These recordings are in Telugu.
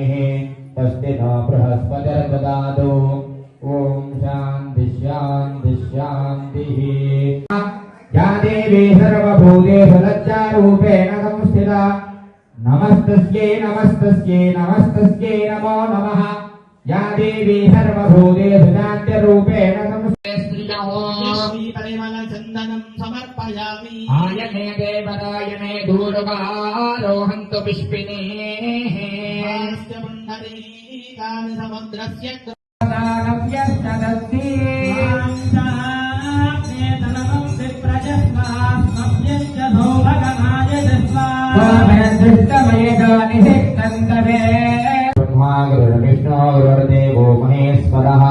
स्वस्ति नो बृहस्पतिर्ददातु ॐ शान्ति शान्ति शान्तिः। या देवी सर्वभूतेषु लज्जारूपेण संस्थिता। नमस्तस्यै नमस्तस्यै नमस्तस्यै नमो नमः। या देवी सर्वभूतेषु नाट्यरूपेण संस्थिता। परिमलचन्दनं समर्पयामि। आयने देवरायणे दूरवारोहन्तु पुष्पिनेः। आस्य पुण्डरीकानि समुद्रस्य दानव्यश्च दत्ते ब्रह्मा गुरुर्विष्णु गुरुर्देवो महेश्वरः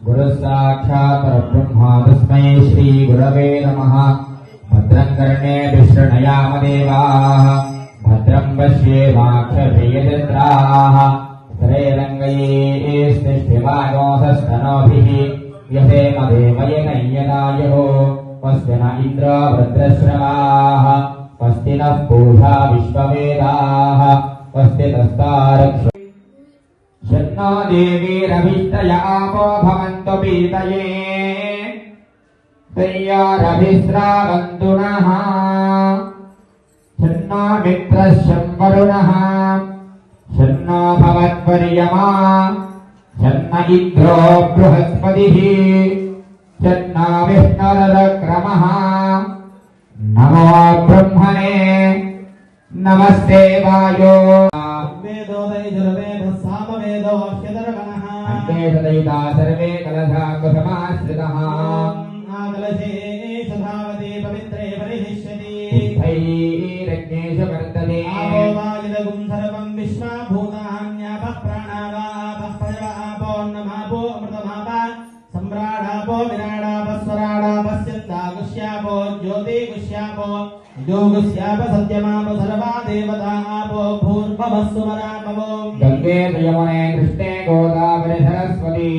गुरुः साक्षात् परब्रह्मा तस्मै श्रीगुरवे नमः भद्रं कर्णे विशृणयामदेवाः భద్రం పశ్యేమాక్షేయచంద్రాः శ్రేరంగయేస్తిష్టిమానోసస్తనోభిः వ్యసేమ దేవయేన యదాయో స్వస్తిన ఇంద్ర భద్రశ్రవాः స్వస్తి నః పూషా విశ్వవేదాः స్వస్తి తస్తారక్ష షణ్ణో దేవీరభిష్టయాపో భవంతు పీతయే శ్రేయారభిశ్రావంతునః शन्नो मित्रः शम्वरुणः शन्नो भवत्वर्यमा शन्न इन्द्रो बृहस्पतिः शन्नो विष्णुरक्रमः नमो ब्रह्मणे नमस्ते वायो वेदो वैजुर्वेदः सामवेदो ह्यदर्गणः अन्ते सदैता सर्वे कलशाकुसमाश्रितः आकलशे దేశ వర్తతే ఆవోమాలిదగుం సర్వం విశ్వ భూతాన్యాప ప్రాణావాప ప్రజల ఆపోన్నమాపో అమృతమాప సమ్రాడాపో విరాడాప స్వరాడాప సిద్ధాగుష్యాపో జ్యోతిగుష్యాపో యోగుష్యాప సత్యమాప సర్వా దేవతా ఆపో భూర్భవస్సుమరాపవో. గంగే యమునే కృష్ణే గోదావరి సరస్వతి.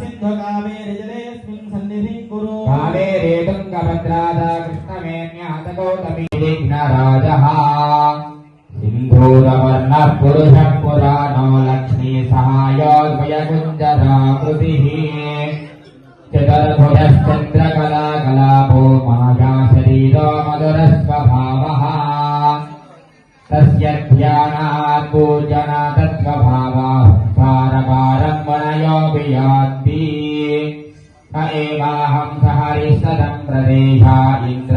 సింధు కావేరి జలేస్మిన్ సన్నిధి కురు. కావేరేతుంగభద్రాదా కోటమీఘ్నరాజ సింధూరవర్ణ పురుష పురాణో లక్ష్మీ సహాయోద్భయకుంజరామృతి చతుర్భుజశ్చంద్రకలాకలాపో మాగా శరీరో మధురస్వభావ తస్య ధ్యానాత్ పూజనా తత్వభావా సంసారపారం వనయో వియాద్ది ఏవాహం సహరిసదం ప్రదేశా ఇంద్ర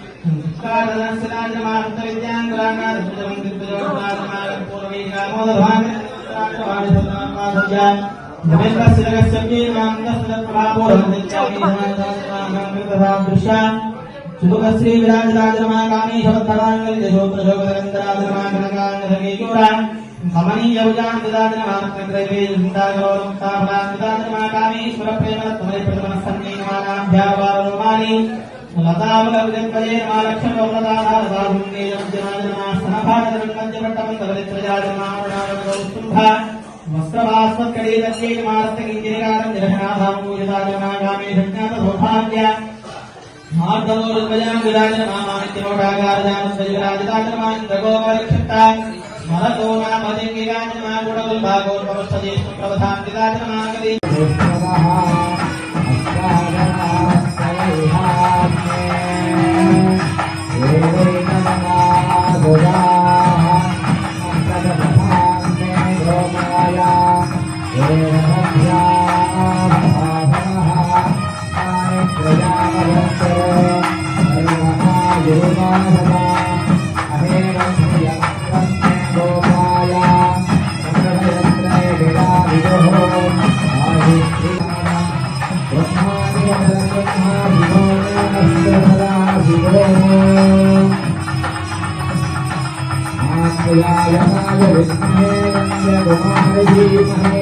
శుభశ్రీ విరాజరాజనమాగామి శోత్తరాంగల్యశోత్రశోకరంతరాజనమాగనగాంగీయూరా కమనీయ భుజాంగదాజనమాత్మగ్రహేందాగరోక్తాభాంగదాజనమాగామి లతావలవిజత్వయే నమాలక్ష్మణోపదాధారదారుణ్యేయమానమాస్తనభాగదంపత్యపట్టమంతవరిత్రజాజనమావృణావృతౌస్తుంభ వస్త్రవాస్వత్కడీదత్యేమారస్తకింజనికారం నిరహనాథామూయదాజనమాగామి సజ్ఞాత సౌభాగ్య आत्मयाय विष्णवे रङ्गकुमारजीमहे